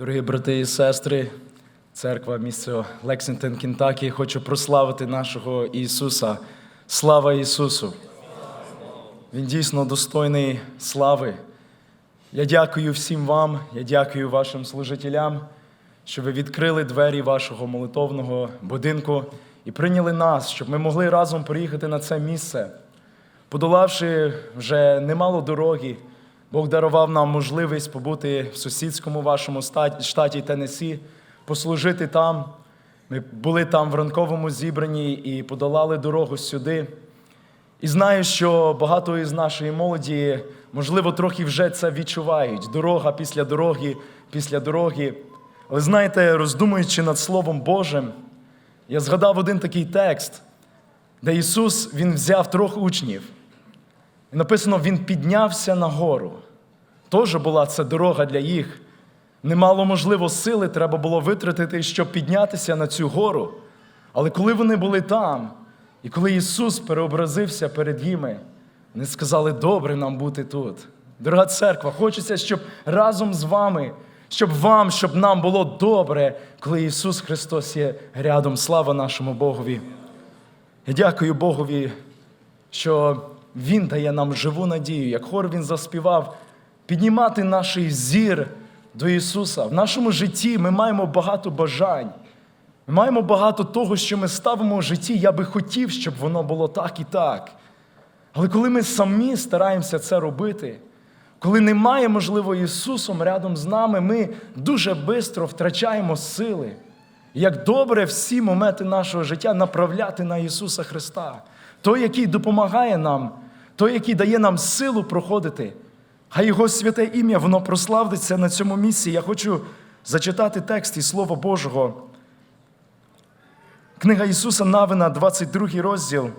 Дорогі брати і сестри, церква місця Лексингтон, Кентакі, хочу прославити нашого Ісуса. Слава Ісусу! Він дійсно достойний слави. Я дякую всім вам, я дякую вашим служителям, що ви відкрили двері вашого молитовного будинку і прийняли нас, щоб ми могли разом приїхати на це місце. Подолавши вже немало дороги, Бог дарував нам можливість побути в сусідському вашому штаті Теннессі, послужити там. Ми були там в ранковому зібранні і подолали дорогу сюди. І знаю, що багато із нашої молоді, можливо, трохи вже це відчувають. Дорога після дороги, після дороги. Але знаєте, роздумуючи над Словом Божим, я згадав один такий текст, де Ісус Він взяв трьох учнів. І написано, Він піднявся на гору. Теж була це дорога для їх. Немало, можливо, сили треба було витратити, щоб піднятися на цю гору. Але коли вони були там, і коли Ісус переобразився перед ними, вони сказали, добре нам бути тут. Дорога церква, хочеться, щоб разом з вами, щоб вам, щоб нам було добре, коли Ісус Христос є рядом. Слава нашому Богові. Я дякую Богові, що Він дає нам живу надію, як хор Він заспівав, піднімати наш зір до Ісуса. В нашому житті ми маємо багато бажань. Ми маємо багато того, що ми ставимо в житті. Я би хотів, щоб воно було так і так. Але коли ми самі стараємося це робити, коли немає, можливо, Ісусом рядом з нами, ми дуже швидко втрачаємо сили. Як добре всі моменти нашого життя направляти на Ісуса Христа, той, який допомагає нам, той, який дає нам силу проходити. А Його святе ім'я, воно прославиться на цьому місці. Я хочу зачитати текст із Слова Божого. Книга Ісуса Навина, 22 розділ.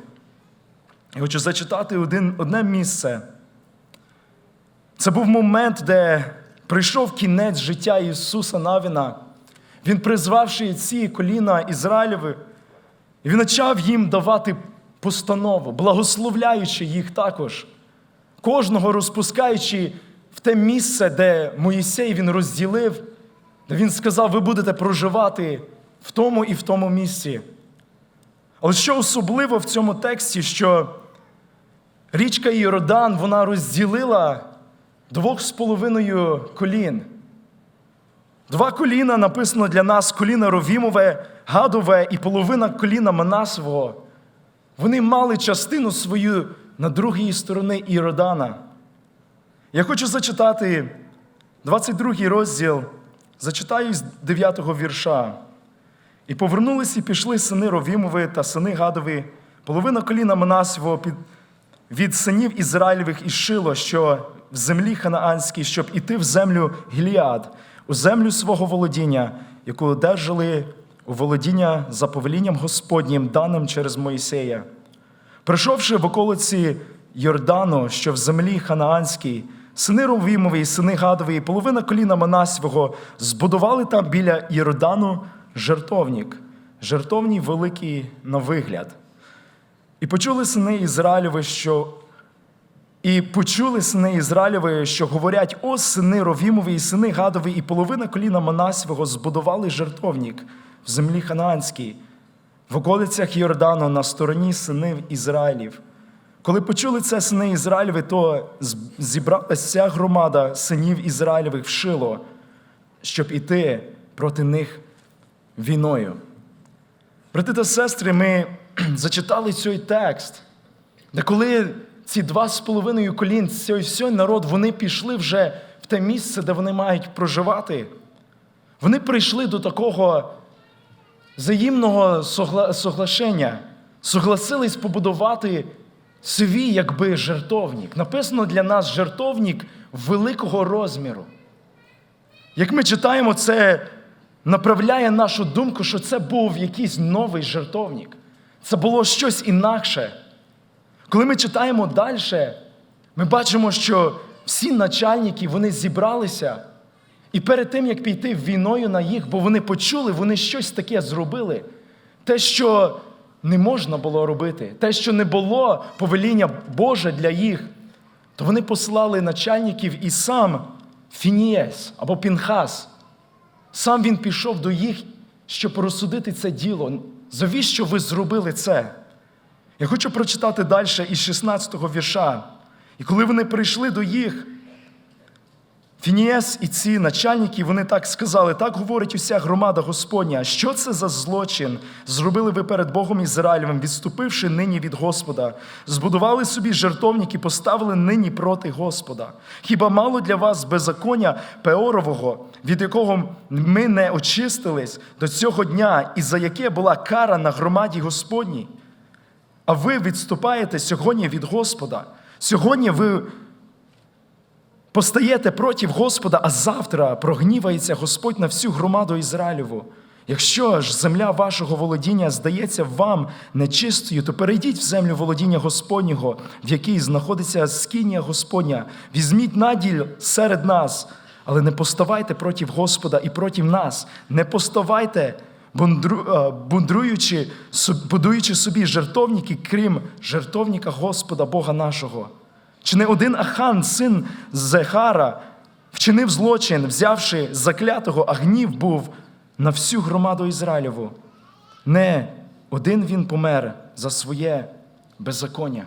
Я хочу зачитати один, одне місце. Це був момент, де прийшов кінець життя Ісуса Навіна. Він призвавши ці коліна Ізраїлеві, і він почав їм давати постанову, благословляючи їх також, кожного розпускаючи в те місце, де Моїсей він розділив, де він сказав, ви будете проживати в тому і в тому місці. Але що особливо в цьому тексті, що річка Йордан вона розділила двох з половиною колін. Два коліна написано для нас коліна Ровімове, Гадове і половина коліна Манасового. Вони мали частину свою на другій стороні Іродана. Я хочу зачитати 22 розділ, зачитаю з 9 вірша. І повернулись і пішли сини Ровімові та сини Гадові, половина коліна Манасового під, від синів Ізраїльових і Шило, що в землі ханаанській, щоб іти в землю Гіліад, у землю свого володіння, яку одержали у володіння за повелінням Господнім, даним через Моїсея. Прийшовши в околиці Йордану, що в землі ханаанській, сини Ровімові і сини Гадові, і половина коліна Манасівого збудували там біля Йордану жертовник, жертовній великий на вигляд. І почули сини Ізраїлеві, що і почули сини Ізраїлеві, що говорять: ось сини Ровімові і сини Гадові, і половина коліна Манасівого збудували жертовник в землі Ханаанській, в околицях Йордану на стороні синів Ізраїлів. Коли почули це сини Ізраїлеві, то зібралася вся громада синів Ізраїлевих в Шило, щоб іти проти них війною. Брати та сестри, ми зачитали цей текст, де коли ці два з половиною колін, цей всій народ, вони пішли вже в те місце, де вони мають проживати. Вони прийшли до такого взаємного согла- соглашення, согласились побудувати свій якби жертовник. Написано для нас жертовник великого розміру. Як ми читаємо, це направляє нашу думку, що це був якийсь новий жертовник. Це було щось інакше. Коли ми читаємо далі, ми бачимо, що всі начальники вони зібралися. І перед тим, як піти війною на їх, бо вони почули, вони щось таке зробили. Те, що не можна було робити, те, що не було повеління Боже для їх, то вони послали начальників і сам Фінієс або Пінхас. Сам він пішов до їх, щоб розсудити це діло. Завіщо ви зробили це? Я хочу прочитати далі із 16-го вірша. І коли вони прийшли до їх, Фінієс і ці начальники, вони так сказали, так говорить уся громада Господня. Що це за злочин? Зробили ви перед Богом Ізраїлевим, відступивши нині від Господа. Збудували собі жертовники, поставили нині проти Господа. Хіба мало для вас беззаконня Пеорового, від якого ми не очистились до цього дня, і за яке була кара на громаді Господній? А ви відступаєте сьогодні від Господа. Сьогодні ви постаєте проти Господа, а завтра прогнівається Господь на всю громаду Ізраїлеву. Якщо ж земля вашого володіння здається вам нечистою, то перейдіть в землю володіння Господнього, в якій знаходиться скинія Господня. Візьміть наділь серед нас, але не поставайте проти Господа і проти нас. Не поставайте, е, бундруючи, будуючи собі жертовники, крім жертовника Господа Бога нашого. Чи не один Ахан, син Зехара, вчинив злочин, взявши заклятого, а гнів був на всю громаду Ізраїлеву? Не один він помер за своє беззаконня.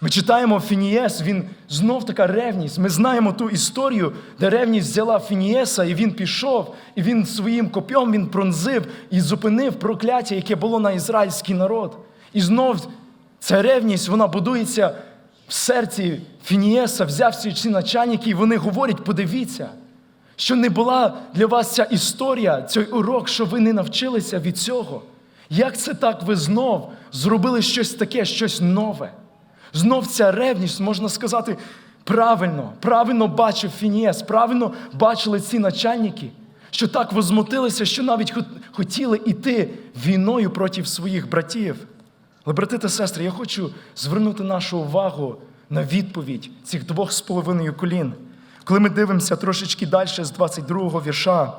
Ми читаємо Фінієс, він знов така ревність. Ми знаємо ту історію, де ревність взяла Фінієса, і він пішов, і він своїм копьом він пронзив і зупинив прокляття, яке було на ізраїльський народ. І знов ця ревність, вона будується в серці Фінієса, взяв ці начальники, і вони говорять: подивіться, що не була для вас ця історія, цей урок, що ви не навчилися від цього. Як це так ви знов зробили щось таке, щось нове? Знов ця ревність, можна сказати, правильно, правильно бачив Фінієс, правильно бачили ці начальники, що так возмутилися, що навіть хотіли йти війною проти своїх братів. Але, брати та сестри, я хочу звернути нашу увагу на відповідь цих двох з половиною колін. Коли ми дивимося трошечки далі з 22-го вірша,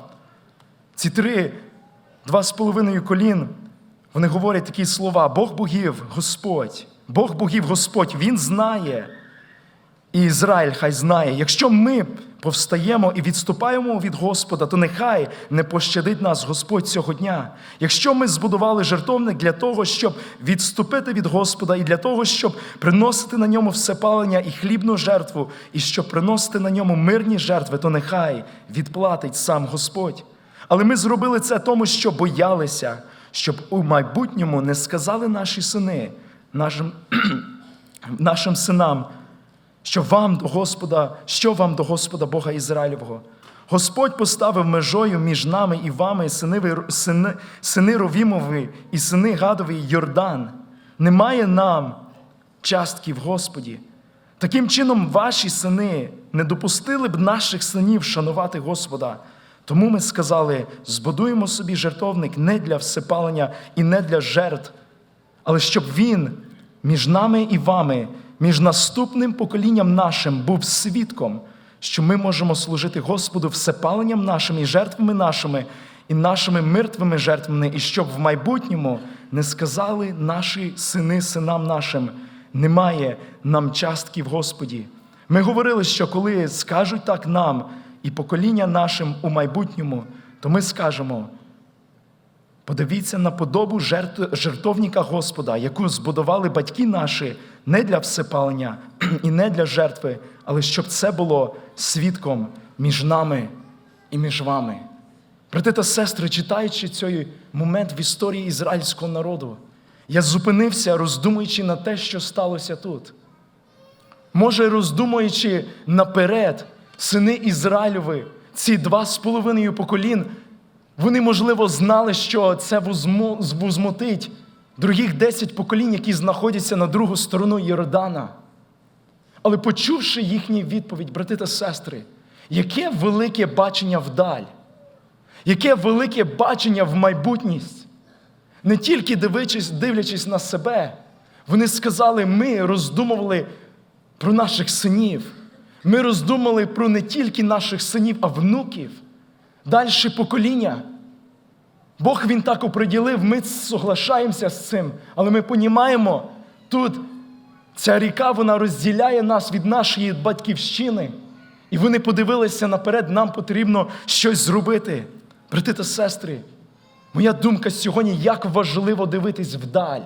ці три, два з половиною колін, вони говорять такі слова: Бог богів, Господь, Бог богів, Господь, Він знає. І Ізраїль хай знає, якщо ми повстаємо і відступаємо від Господа, то нехай не пощадить нас Господь цього дня. Якщо ми збудували жертовник для того, щоб відступити від Господа, і для того, щоб приносити на ньому всепалення і хлібну жертву, і щоб приносити на ньому мирні жертви, то нехай відплатить сам Господь. Але ми зробили це тому, що боялися, щоб у майбутньому не сказали наші сини, нашим, нашим синам що вам до Господа, що вам до Господа Бога Ізраїлевого. Господь поставив межою між нами і вами сини, сини, сини Ровімові і сини Гадові Йордан. Немає нам частки в Господі. Таким чином, ваші сини не допустили б наших синів шанувати Господа. Тому ми сказали: збудуємо собі жертовник не для всепалення і не для жертв, але щоб він між нами і вами, між наступним поколінням нашим був свідком, що ми можемо служити Господу всепаленням нашим і жертвами нашими, і нашими мертвими жертвами, і щоб в майбутньому не сказали наші сини синам нашим, немає нам частки в Господі. Ми говорили, що коли скажуть так нам і покоління нашим у майбутньому, то ми скажемо. Подивіться на подобу жертовника Господа, яку збудували батьки наші не для всепалення і не для жертви, але щоб це було свідком між нами і між вами. Брати та сестри, читаючи цей момент в історії ізраїльського народу, я зупинився, роздумуючи на те, що сталося тут. Може, роздумуючи наперед, сини Ізраїльови, ці два з половиною поколін, вони, можливо, знали, що це возму- возмутить других десять поколінь, які знаходяться на другу сторону Йордана. Але почувши їхню відповідь, брати та сестри, яке велике бачення вдаль, яке велике бачення в майбутність. Не тільки дивлячись, дивлячись на себе, вони сказали, ми роздумували про наших синів. Ми роздумали про не тільки наших синів, а внуків, дальше покоління. Бог Він так оприділив, ми соглашаємося з цим, але ми розуміємо, тут ця ріка вона розділяє нас від нашої батьківщини. І вони подивилися наперед, нам потрібно щось зробити. Брати та сестри, моя думка сьогодні, як важливо дивитись вдаль.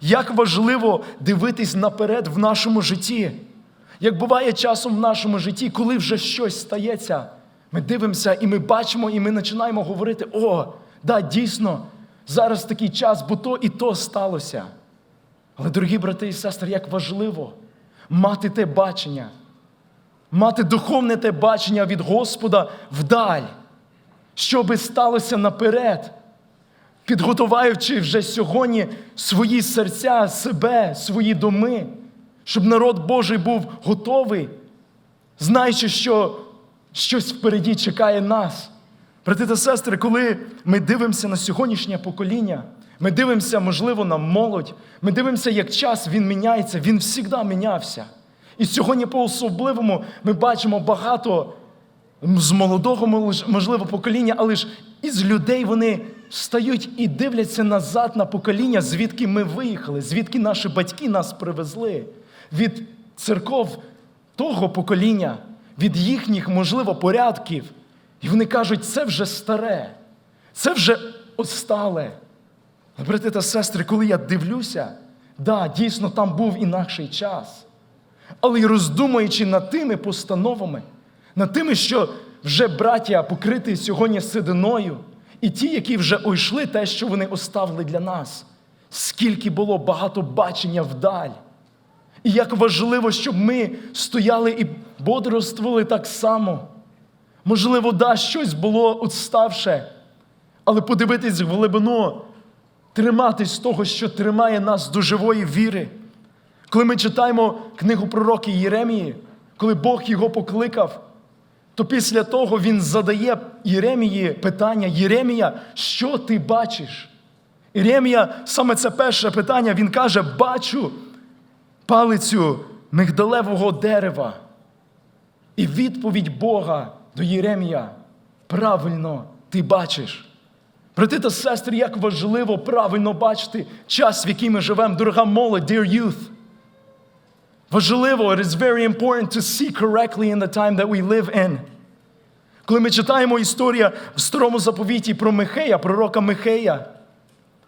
Як важливо дивитись наперед в нашому житті. Як буває часом в нашому житті, коли вже щось стається, ми дивимося і ми бачимо, і ми починаємо говорити: о, да, дійсно, зараз такий час, бо то і то сталося. Але, дорогі брати і сестри, як важливо мати те бачення, мати духовне те бачення від Господа вдаль, що би сталося наперед, підготуваючи вже сьогодні свої серця, себе, свої доми, щоб народ Божий був готовий, знаючи, що щось впереді чекає нас. Брати та сестри, коли ми дивимося на сьогоднішнє покоління, ми дивимося, можливо, на молодь, ми дивимося, як час він міняється, він завжди мінявся. І сьогодні по-особливому ми бачимо багато з молодого, можливо, покоління, але ж із людей вони стають і дивляться назад на покоління, звідки ми виїхали, звідки наші батьки нас привезли, від церков того покоління, від їхніх, можливо, порядків. І вони кажуть, це вже старе, це вже остале. Брати та сестри, коли я дивлюся, да, дійсно там був інакший час. Але й роздумуючи над тими постановами, над тими, що вже браття покриті сьогодні сединою, і ті, які вже ойшли те, що вони оставили для нас, скільки було багато бачення вдаль. І як важливо, щоб ми стояли і бодрствували так само. Можливо, да, щось було отставше, але подивитись в глибину, триматись того, що тримає нас до живої віри. Коли ми читаємо книгу пророки Єремії, коли Бог його покликав, то після того він задає Єремії питання: Єремія, що ти бачиш? Єремія, саме це перше питання, він каже: Бачу палицю мигдалевого дерева. І відповідь Бога до Єремія правильно ти бачиш. Брати та сестри, як важливо правильно бачити час, в який ми живемо, дорога молодь, dear youth. Важливо, it is very important to see correctly in the time that we live in. Коли ми читаємо історію в старому заповіті про Михея, пророка Михея,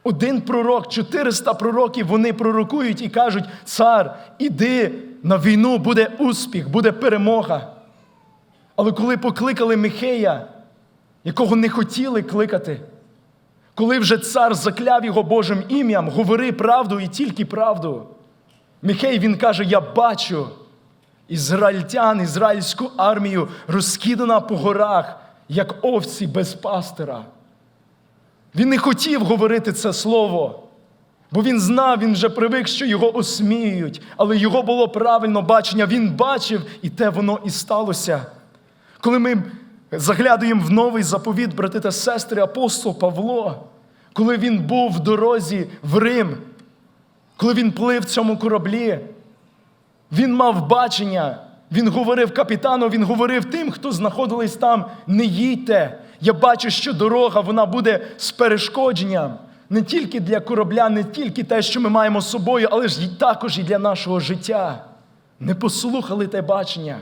один пророк, 400 пророків, вони пророкують і кажуть: цар, іди на війну, буде успіх, буде перемога. Але коли покликали Михея, якого не хотіли кликати, коли вже цар закляв його Божим ім'ям, говори правду і тільки правду. Михей він каже: Я бачу ізраїльтян, ізраїльську армію розкидана по горах, як овці без пастира. Він не хотів говорити це слово, бо він знав, він вже привик, що його осміюють, але його було правильно бачення. Він бачив, і те воно і сталося. Коли ми заглядуємо в новий заповіт, брати та сестри, апостол Павло, коли він був в дорозі в Рим, коли він плив в цьому кораблі, він мав бачення, він говорив капітану, він говорив тим, хто знаходились там, не їдьте. Я бачу, що дорога вона буде з перешкодженням. Не тільки для корабля, не тільки те, що ми маємо з собою, але ж також і для нашого життя. Не послухали те бачення.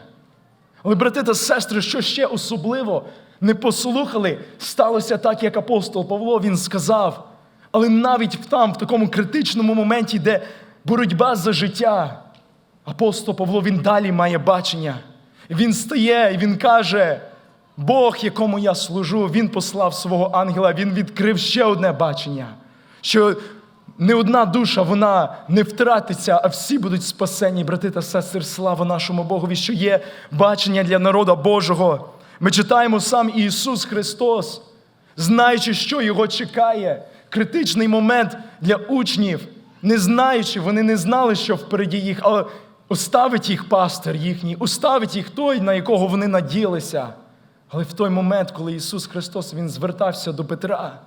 Але, брати та сестри, що ще особливо не послухали, сталося так, як апостол Павло він сказав. Але навіть там, в такому критичному моменті, де боротьба за життя, апостол Павло він далі має бачення. Він стає і він каже: Бог, якому я служу, він послав свого ангела, він відкрив ще одне бачення, що не одна душа вона не втратиться, а всі будуть спасені, брати та сестри, слава нашому Богові, що є бачення для народу Божого. Ми читаємо сам Ісус Христос, знаючи, що Його чекає. Критичний момент для учнів, не знаючи, вони не знали, що впереді їх, але оставить їх пастир їхній, оставить їх той, на якого вони наділися. Але в той момент, коли Ісус Христос Він звертався до Петра,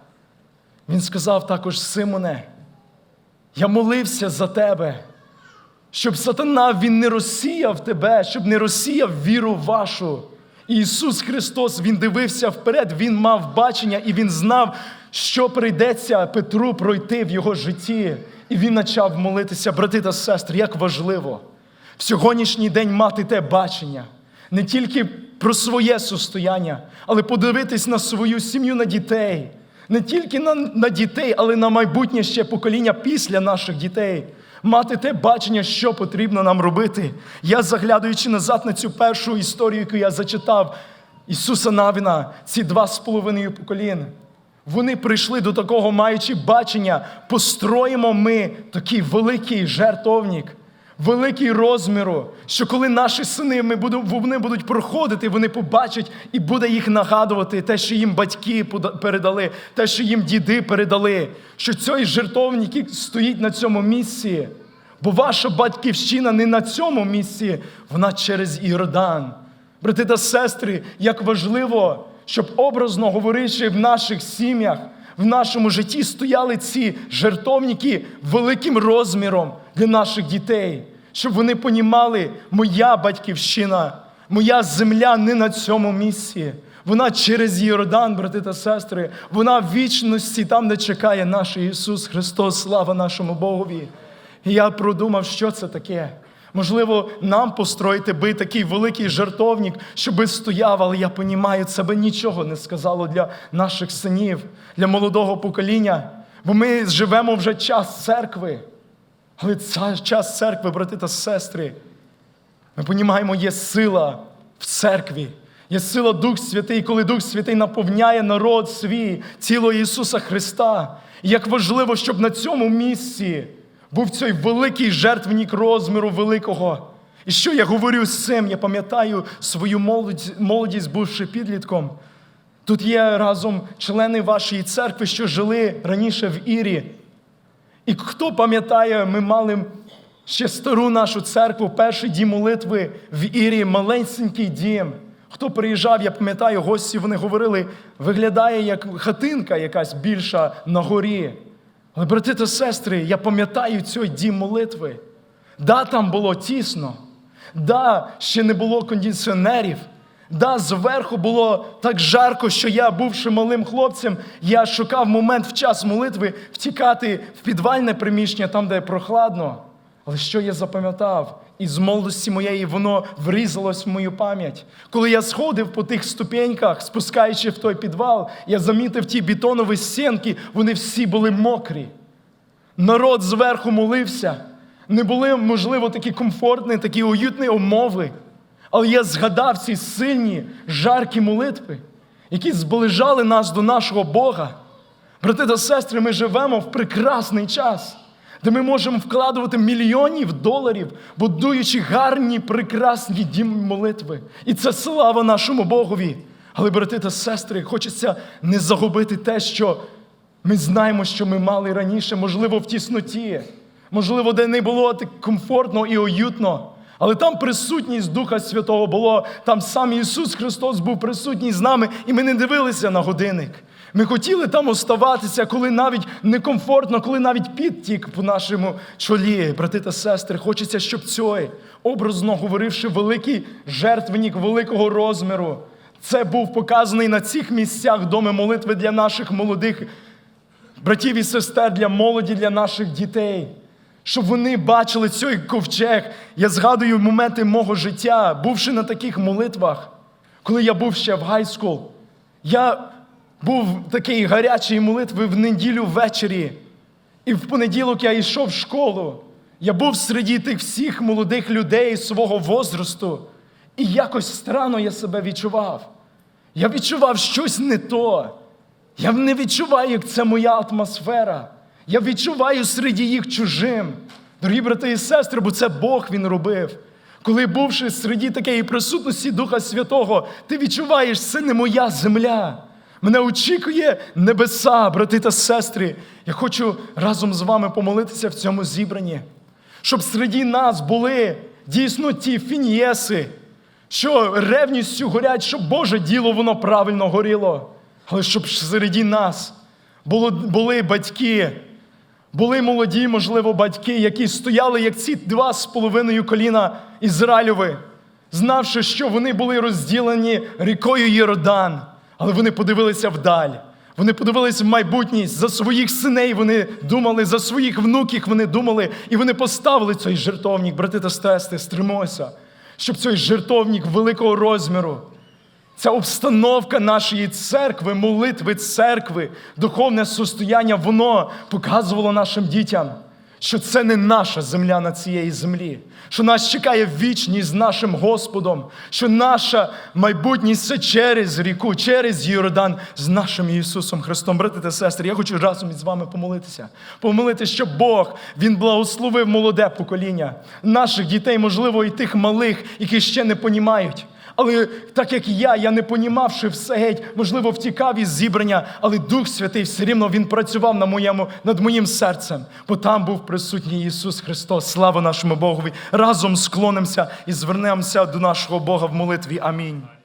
Він сказав також Симоне, я молився за тебе, щоб сатана він не розсіяв тебе, щоб не розсіяв віру вашу. І Ісус Христос Він дивився вперед, Він мав бачення і Він знав, що прийдеться Петру пройти в його житті. І він почав молитися, брати та сестри, як важливо в сьогоднішній день мати те бачення, не тільки про своє состояння, але подивитись на свою сім'ю, на дітей. Не тільки на, на дітей, але на майбутнє ще покоління після наших дітей. Мати те бачення, що потрібно нам робити. Я, заглядаючи назад на цю першу історію, яку я зачитав, Ісуса Навіна, ці два з половиною покоління. Вони прийшли до такого, маючи бачення, построїмо ми такий великий жертовник, великий розміру, що коли наші сини ми будемо, вони будуть проходити, вони побачать і буде їх нагадувати те, що їм батьки передали, те, що їм діди передали, що цей жертовник стоїть на цьому місці. Бо ваша батьківщина не на цьому місці, вона через Іордан. Брати та сестри, як важливо, щоб образно говорячи в наших сім'ях, в нашому житті стояли ці жертовники великим розміром для наших дітей, щоб вони понімали, моя батьківщина, моя земля не на цьому місці. Вона через Йордан, брати та сестри, вона в вічності, там, де чекає наш Ісус Христос, слава нашому Богові. І я продумав, що це таке. Можливо, нам построїти би такий великий жертовник, щоби стояв, але я понімаю, це би нічого не сказало для наших синів, для молодого покоління. Бо ми живемо вже час церкви. Але це час церкви, брати та сестри. Ми понімаємо, є сила в церкві. Є сила Дух Святий, коли Дух Святий наповняє народ свій, тіло Ісуса Христа. І як важливо, щоб на цьому місці був цей великий жертвенник розміру великого. І що я говорю з цим? Я пам'ятаю свою молодість, бувши підлітком. Тут є разом члени вашої церкви, що жили раніше в Ірі. І хто пам'ятає, ми мали ще стару нашу церкву, перший дім молитви в Ірі, маленький дім. Хто приїжджав, я пам'ятаю, гості вони говорили, виглядає як хатинка якась більша на горі. Але, брати та сестри, я пам'ятаю цей дім молитви. Да, там було тісно, да, ще не було кондиціонерів. Да, зверху було так жарко, що я, бувши малим хлопцем, я шукав момент в час молитви втікати в підвальне приміщення, там, де прохладно. Але що я запам'ятав? Із молодості моєї воно врізалось в мою пам'ять. Коли я сходив по тих ступеньках, спускаючи в той підвал, я замітив ті бетонові стінки, вони всі були мокрі. Народ зверху молився. Не були, можливо, такі комфортні, такі уютні умови. Але я згадав ці сильні, жаркі молитви, які зближали нас до нашого Бога. Брати та сестри, ми живемо в прекрасний час, де ми можемо вкладувати мільйонів доларів, будуючи гарні, прекрасні дім молитви. І це слава нашому Богові. Але, брати та сестри, хочеться не загубити те, що ми знаємо, що ми мали раніше, можливо, в тісноті, можливо, де не було так комфортно і уютно. Але там присутність Духа Святого було, там сам Ісус Христос був присутній з нами, і ми не дивилися на годинник. Ми хотіли там оставатися, коли навіть некомфортно, коли навіть підтік по нашому чолі. Брати та сестри, хочеться, щоб цей, образно говоривши, великий жертвенник великого розміру, це був показаний на цих місцях доми молитви для наших молодих братів і сестер, для молоді, для наших дітей. Щоб вони бачили цей ковчег. Я згадую моменти мого життя, бувши на таких молитвах, коли я був ще в гайскул. Я був в такій гарячій молитві в неділю ввечері. І в понеділок я йшов в школу. Я був серед тих всіх молодих людей свого возрасту. І якось странно я себе відчував. Я відчував щось не то. Я не відчуваю, як це моя атмосфера. Я відчуваю серед їх чужим. Дорогі брати і сестри, бо це Бог він робив. Коли бувши серед такої присутності Духа Святого, ти відчуваєш, це не моя земля. Мене очікує небеса, брати та сестри. Я хочу разом з вами помолитися в цьому зібранні, щоб серед нас були дійсно ті фінієси, що ревністю горять, щоб Боже діло воно правильно горіло. Але щоб серед нас були батьки, були молоді, можливо, батьки, які стояли, як ці два з половиною коліна Ізраїльови, знавши, що вони були розділені рікою Йордан, але вони подивилися вдаль. Вони подивилися в майбутність. За своїх синей, вони думали, за своїх внуків вони думали, і вони поставили цей жертовник, брати та сестри, стримося, щоб цей жертовник великого розміру, ця обстановка нашої церкви, молитви церкви, духовне состояння, воно показувало нашим дітям, що це не наша земля на цієї землі, що нас чекає вічність з нашим Господом, що наша майбутність це через ріку, через Йордан з нашим Ісусом Христом. Брати та сестри, я хочу разом із вами помолитися. Помолитися, щоб Бог Він благословив молоде покоління, наших дітей, можливо, і тих малих, які ще не понімають. Але так як я, я не понімавши все геть, можливо, втікав із зібрання, але Дух Святий все рівно Він працював на моєму, над моїм серцем, бо там був присутній Ісус Христос. Слава нашому Богові! Разом склонимося і звернемося до нашого Бога в молитві. Амінь.